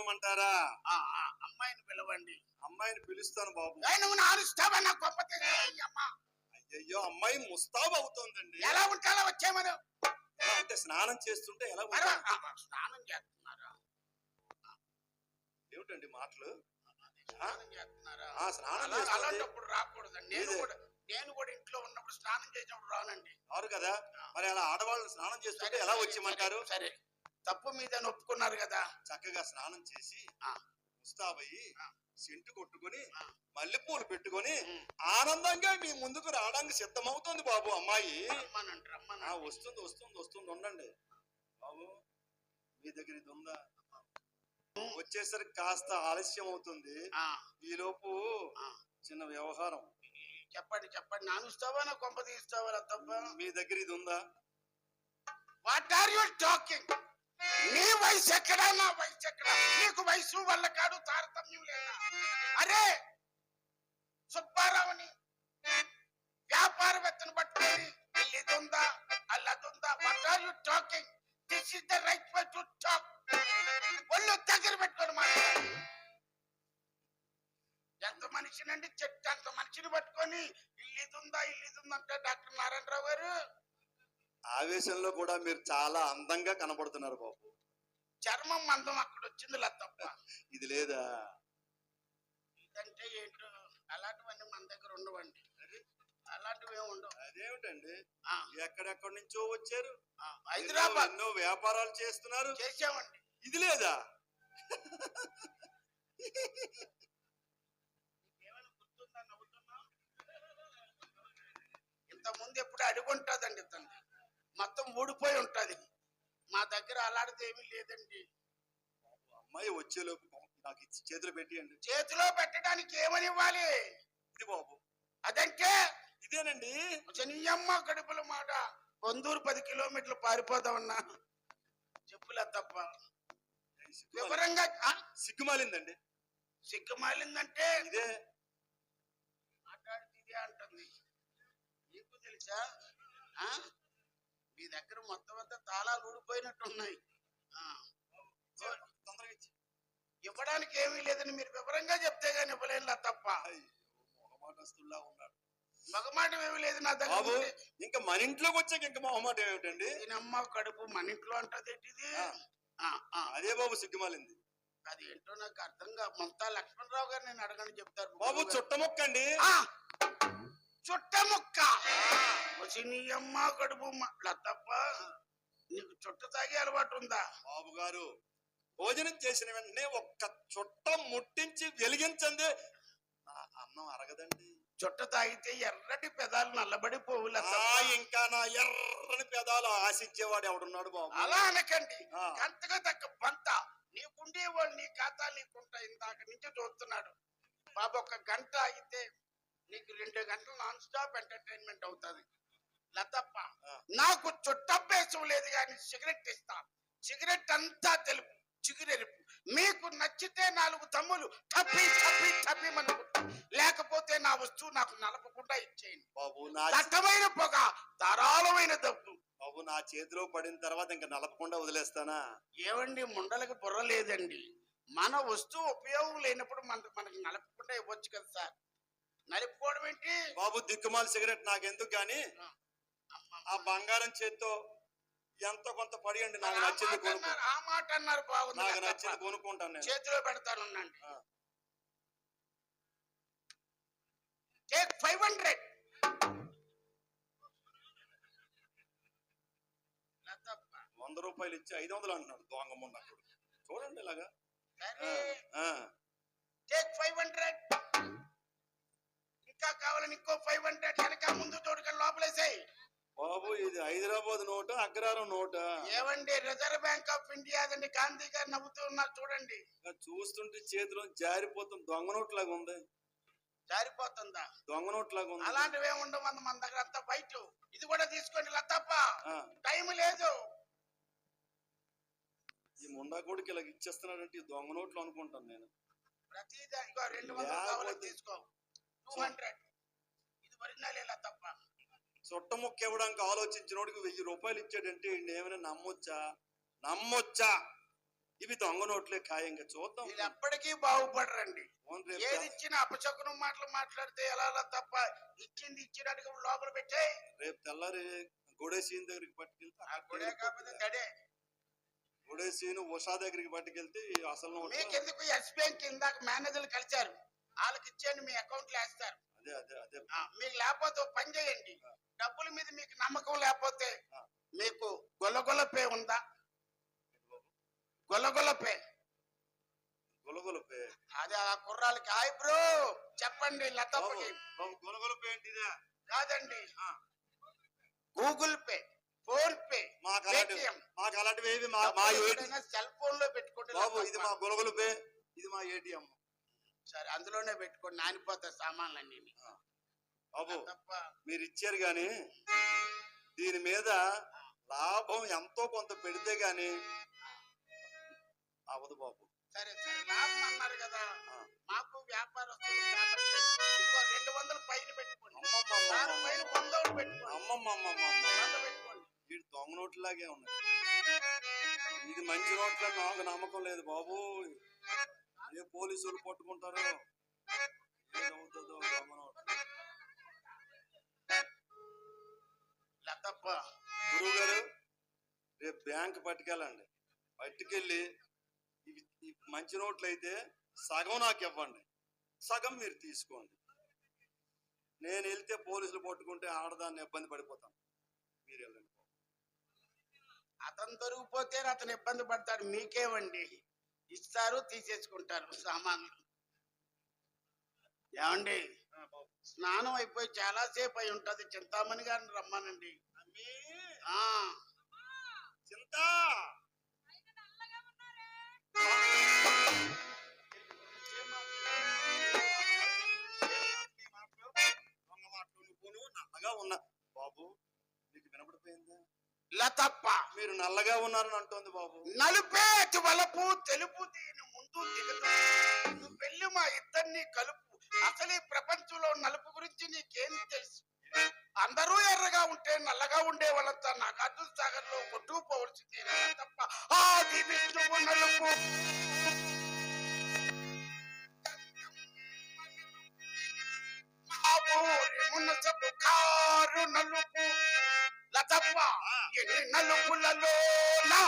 పిలవమంటారా? ఆ, ఆ, అమ్మాయిని పిలవండి. అమ్మాయిని పిలుస్తాను బాబు. ఏ, నువ్వు నారుస్తావన్న గొప్ప అమ్మా. అయ్యో అమ్మాయి ముస్తాబు అవుతోందండి. ఎలా ఉంటాలో వచ్చేమను ఎలా అంటే స్నానం చేస్తుంటే ఎలా మరి, ఉంటుంది? ఆ, స్నానం చేస్తున్నారా? ఏమిటండి మాటలు? స్నానం చేస్తున్నారా? ఆ స్నానం అలా- చేస్తుంది అలాంటప్పుడు రాకూడదండి. నేను ఇదే. కూడా నేను కూడా ఇంట్లో ఉన్నప్పుడు స్నానం చేసినప్పుడు రానండి. వారు కదా? మరి అలా ఆడవాళ్ళు స్నానం చేస్తుంటే ఎలా వచ్చిమంటారు సరే. తప్పు మీద ఒప్పుకున్నారు కదా. చక్కగా స్నానం చేసి ఆ. ముస్తాబయ్యి. సెంటు కొట్టుకొని. మల్లెపూలు పెట్టుకొని. ఆనందంగా మీ ముందుకు రావడానికి సిద్ధమవుతుంది బాబు అమ్మాయి. వస్తుంది వస్తుంది వస్తుంది ఉండండి. బాబు మీ దగ్గర ఇది ఉందా? వచ్చేసరికి కాస్త ఆలస్యం అవుతుంది. ఆ, ఈలోపు. చిన్న వ్యవహారం. చెప్పండి చెప్పండి. నానుస్తావా నా కొంప తీస్తావా తప్ప మీ దగ్గర ఇది ఉందా? వాట్ ఆర్ యు టాకింగ్ నీ వయసు ఎక్కడా? నా వయసు ఎక్కడా? నీకు వయసు వల్ల కాదు తారతమ్యం లేదా. అరే సుబ్బారావుని వ్యాపారవేత్తను పట్టుకొని ఇల్లిదుందా అల్లదుందా? What are you talking this is the right way to talk ఒళ్ళు దగ్గర పెట్టుకొని మాట్లాడు. ఎంత మనిషినండి? చెట్టు అంత మనిషిని పట్టుకొని ఇల్లిదుందా ఇల్లిదుందా అంటే డాక్టర్ నారాయణరావు గారు ఆవేశంలో కూడా మీరు చాలా అందంగా కనబడుతున్నారు బాబు. చర్మం మందం అక్కడ వచ్చింది తప్ప ఇది లేదా? ఇదంటే ఏంటో అలాంటివన్నీ మన దగ్గర ఉండవండి. అలాంటివి ఏమి ఉండవు. అదేమిటండి? ఎక్కడెక్కడి నుంచో వచ్చారు? హైదరాబాద్. ఎన్నో వ్యాపారాలు చేస్తున్నారు? చేసామండి ఇది లేదా? ఏమైనా గుర్తుందా నవ్వుతున్నావు ఇంత ముందు ఎప్పుడు అడుగుంటుందండి తండ్రి మొత్తం ఊడిపోయి ఉంటది. మా దగ్గర అలాంటిది ఏమీ లేదండి. అమ్మాయి వచ్చేలోపు నాకు ఇచ్చి చేతులు పెట్టియండి. చేతిలో పెట్టడానికి ఏమని ఇవ్వాలి? ఇది బాబు. అదంటే ఇదేనండి. శనియమ్మ కడుపుల మాట. వందూరు పది కిలోమీటర్లు పారిపోతామన్నా చెప్పులే తప్ప. వివరంగా సిగ్గుమాలిందండి సిగ్గుమాలిందంటే ఇదే. మాట్లాడితే ఇదే అంటుంది. నీకు తెలుసా? ఆ? మీ దగ్గర మొత్తం అంతా తాళాలు ఊడిపోయినట్టు ఉన్నాయి ఆ. తొందరగా ఇచ్చి. ఇవ్వడానికి ఏమీ లేదని మీరు వివరంగా చెప్తే గానీ ఇవ్వలేనులా తప్ప. అయ్యో, మొహమాటస్తుల్లా ఉన్నాడు. మగమాట ఏమీ లేదు నా దగ్గర. ఇంకా మన ఇంట్లోకి వచ్చాక ఇంకా మొహమాట ఏమిటండి? దీనమ్మ కడుపు మన ఇంట్లో అంటది ఏంటిది. అదే బాబు సిగ్గుమాలింది. అది ఏంటో నాకు అర్థం కాదు మొంతా లక్ష్మణరావు గారు నేను అడగని చెప్తారు. బాబు చుట్టముక్కండి! చుట్ట ముక్క వచ్చి నీ అమ్మ కడుపు నీకు చుట్ట తాగే అలవాటు ఉందా బాబు గారు భోజనం చేసిన వెంటనే ఒక్క చుట్ట ముట్టించి వెలిగించండి. నా అన్నం అరగదండి. చుట్ట తాగితే ఎర్రటి పెదాలు నల్లబడి పోవుల ఇంకా నా ఎర్రని పెదాలు ఆశించేవాడు ఎవడున్నాడు బాబు? అలా అనకండి. అంతగా తగ్గ బంత నీకుండే వాళ్ళు నీ ఖాతా నీకుంటా ఇందాక నుంచి చూస్తున్నాడు. బాబు ఒక గంట అయితే నీకు రెండు గంటలు నాన్ స్టాప్ ఎంటర్టైన్మెంట్ అవుతుంది. లతప్ప. నాకు చుట్టభ్యాసం లేదు కానీ సిగరెట్ ఇస్తా. సిగరెట్ అంతా తెలుపు చిగురెరుపు. మీకు నచ్చితే నాలుగు తమ్ములు టప్పి టప్పి టప్పి మనకు లేకపోతే నా వస్తువు నాకు నలపకుండా ఇచ్చేయండి. బాబు నా దట్టమైన పొగ ధారాళమైన దబ్బు. బాబు నా చేతిలో పడిన తర్వాత ఇంకా నలపకుండా వదిలేస్తానా? ఏవండి ముండలకు బుర్ర లేదండి. మన వస్తువు ఉపయోగం లేనప్పుడు మన మనకి నలపకుండా ఇవ్వచ్చు కదా సార్. నలుపుకోవడం ఏంటి? బాబు దిక్కుమాల సిగరెట్ నాకెందుకు గాని? ఆ. బంగారం చేత్తో ఎంత కొంత పడియండి నాకు నచ్చింది మాట కొనుక్కో అన్నారు, ఆ మాట అన్నారు బాగుంది నాకు నచ్చింది. కొనుక్కుంటాను నేను. చేతిలో పెడతాను ఉండండి. టేక్ ఫైవ్ హండ్రెడ్ వంద రూపాయలు ఇచ్చి ఐదు వందలు అంటున్నాడు దొంగ మొన్న చూడండి ఇలాగా. టేక్ ఫైవ్ హండ్రెడ్ ఇంకా కావాలని ఇంకో ఫైవ్ హండ్రెడ్ వెనక ముందు తోడుకొని లోపలేసాయి. బాబు ఇది హైదరాబాద్ నోట అగ్రహారం నోట? ఏవండి రిజర్వ్ బ్యాంక్ ఆఫ్ ఇండియా అదండి గాంధీ గారు నవ్వుతూ ఉన్నారు చూడండి. చూస్తుంటే చేతిలో జారిపోతుంది దొంగ నోట్ లాగా ఉంది. జారిపోతుందా? దొంగ నోట్ లాగా ఉంది. అలాంటివి ఏమి ఉండవు మన మన దగ్గర అంతా వైట్ ఇది కూడా తీసుకోండి ఇలా తప్ప ఆ, టైం లేదు. ఈ ముండా కొడుకు ఇలా ఇచ్చేస్తున్నాడంటే ఈ దొంగ నోట్లు అనుకుంటాను నేను. ప్రతి దానికో రెండు వందలు తీసుకో. చుట్ట ముక్క ఇవ్వడానికి ఆలోచించినోడికి వెయ్యి రూపాయలు ఇచ్చాడంటే ఏమైనా నమ్మొచ్చా? నమ్మొచ్చా? ఇవి దొంగ నోట్లే ఖాయంగా చూద్దాం. ఎప్పటికీ బాగుపడరండి. ఏది ఇచ్చినా అపశకునం మాటలు మాట్లాడితే ఎలా తప్ప? ఇచ్చింది ఇచ్చినట్టుగా లోపల పెట్టే రేపు తెల్లారి గొడేసీన్ దగ్గరికి పట్టుకెళ్తే గొడేసీను ఉషా దగ్గరికి పట్టుకెళ్తే అసలు మీకెందుకు ఎస్ బ్యాంక్ ఇందాక మేనేజర్లు కలిశారు? వాళ్ళకి ఇచ్చేయండి మీ అకౌంట్లో వేస్తారు మీకు లేకపోతే పని చేయండి. డబ్బుల మీద మీకు నమ్మకం లేకపోతే మీకు గొల్లగొల్ల పే ఉందా? గొల్లగొల్ల పే. గొలగొలపే అదే ఆ కుర్రాలకి హాయ్ బ్రో చెప్పండి లతప్పకి. బాబు గొలగొలపే ఏంటిదే? కాదండి. గూగుల్ పే ఫోన్ పే మాకు అలాంటివి మా సెల్ ఫోన్లో పెట్టుకోండి బాబు ఇది. మా గొలగొలపే ఇది మా ఏటీఎం సరే అందులోనే పెట్టుకోండి నానిపోతాయి సామాన్లన్నీ బాబు మీరు ఇచ్చారు గాని దీని మీద లాభం ఎంతో కొంత పెడితే గాని అవదు బాబు. సరే సరే లాభం అన్నారు కదా. మాకు వ్యాపారస్తులు ఇదిగో రెండు వందలు పైన పెట్టుకోండి. పైన ఒకటి పెట్టుకోండి. వీడు దొంగ నోట్లాగే ఉన్నాయి. ఇది మంచి నోట్ల నాకు నమ్మకం లేదు బాబు. ఏ పోలీసులు పట్టుకుంటారు ఏమవుతుందో దొంగ లతప్ప గురువు గారు రేపు బ్యాంక్ పట్టుకెళ్ళండి. పట్టుకెళ్ళి ఇవి మంచి నోట్లు అయితే సగం నాకు ఇవ్వండి. సగం మీరు తీసుకోండి. నేను వెళ్తే పోలీసులు పట్టుకుంటే ఆడదాన్ని ఇబ్బంది పడిపోతాను మీరు వెళ్ళండి అతను దొరికిపోతే అతను ఇబ్బంది పడతాడు. మీకేమండి? ఇస్తారు తీసేసుకుంటారు సామాన్లు ఏమండి స్నానం అయిపోయి చాలా సేపు అయి ఉంటది చింతామణి గారిని రమ్మానండి చింత నల్లగా ఉన్నా బాబు మీకు వినపడిపోయిందా లతప్ప. మీరు నల్లగా ఉన్నారని అంటోంది బాబు. నలుపేటి వలపు తెలుపు దీని ముందు దిగుతా. నువ్వు వెళ్ళి మా ఇద్దరిని కలుపు. అసలు ఈ ప్రపంచంలో నలుపు గురించి నీకేం తెలుసు? అందరూ ఎర్రగా ఉంటే నల్లగా ఉండే వాళ్ళంతా నాగార్జున సాగర్లో కొట్టుకుపోవలసిందే తప్ప ఆది విష్ణువు నలుపు. ఎన్ని నలుపులలోనా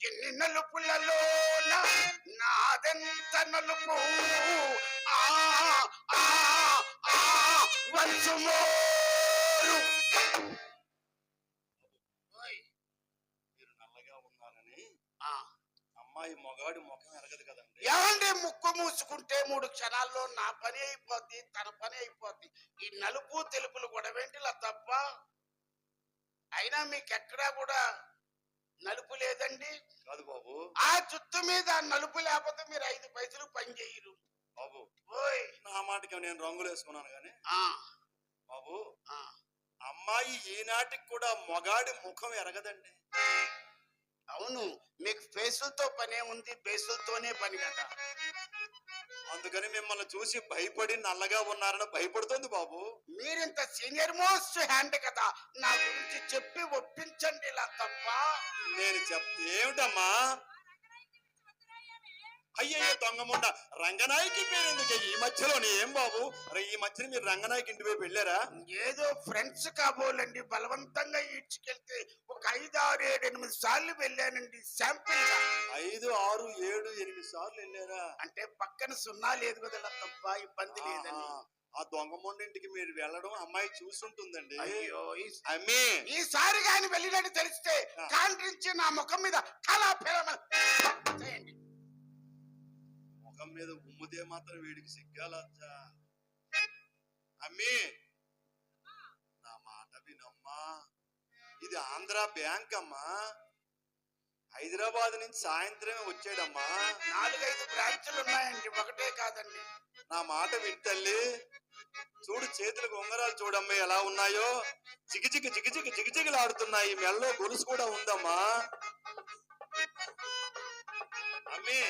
ఎన్ని నలుపులలోన నాదెంత నలుపు? ఆ ఆ ఆ వంశమోరు ఓయ్, మీరు నల్లగా ఉన్నారని ఆ, అమ్మాయి మొగాడి ముఖం ఎరగదు కదండి. ఏమండి ముక్కు మూసుకుంటే మూడు క్షణాల్లో నా పని అయిపోద్ది తన పని అయిపోద్ది. ఈ నలుపు తెలుపులు గొడవేంటిలా తప్ప? అయినా మీకు ఎక్కడా కూడా నలుపు లేదండి. కాదు బాబు. ఆ చుట్టు మీద నలుపు లేకపోతే మీరు ఐదు పైసలు పని చేయరు. బాబు ఓయ్. నా మాటకి నేను రంగులు వేసుకున్నాను కానీ. ఆ. బాబు ఆ. అమ్మాయి ఈనాటికి కూడా మొగాడి ముఖం ఎరగదండి. అవును మీకు ఫేసులతో పనే ఉంది బేసులతోనే పని కదా. అందుకని మిమ్మల్ని చూసి భయపడి నల్లగా ఉన్నారని భయపడుతుంది బాబు. మీరింత సీనియర్ మోస్ట్ హ్యాండ్ కదా నా గురించి చెప్పి ఒప్పించండి ఇలా తప్ప నేను చెప్తే ఏమిటమ్మా? అయ్యయ్యో దొంగముండ. రంగనాయకి పేరు ఎందుకు ఈ మధ్యలోనే ఏం బాబు? అరే ఈ మధ్యన మీరు రంగనాయకి ఇంటి వైపు వెళ్ళారా? ఏదో ఫ్రెండ్స్ కాబోలండి బలవంతంగా ఈడ్చుకెళ్తే ఒక ఐదు ఆరు ఏడు ఎనిమిది సార్లు వెళ్ళానండి శాంపిల్ ఐదు ఆరు ఏడు ఎనిమిది సార్లు వెళ్ళారా? అంటే పక్కన సున్నా లేదు కదా తప్ప ఇబ్బంది లేదని. ఆ దొంగముండ ఇంటికి మీరు వెళ్ళడం అమ్మాయి చూసుంటుందండి. అయ్యో ఈ- అమ్మి ఈసారి గాని వెళ్ళినట్టు తెలిస్తే. కాండ్రించి నా ముఖం మీద కళా చేయండి. ముఖం మీద ఉమ్ముదే మాత్రం వీడికి సిగ్గాలచ్చా అమ్మి! నా మాట వినమ్మా. ఇది ఆంధ్ర బ్యాంక్ అమ్మా. హైదరాబాద్ నుంచి సాయంత్రమే వచ్చాడమ్మా. నాలుగైదు బ్రాంచులు ఉన్నాయండి ఒకటే కాదండి. నా మాట వింటల్లి చూడు చేతులకు ఉంగరాలు చూడమ్మా ఎలా ఉన్నాయో. చికిచికి చికిచికి చికిచికిలాడుతున్నాయి మెల్లో గొలుసు కూడా ఉందమ్మా. అమ్మి!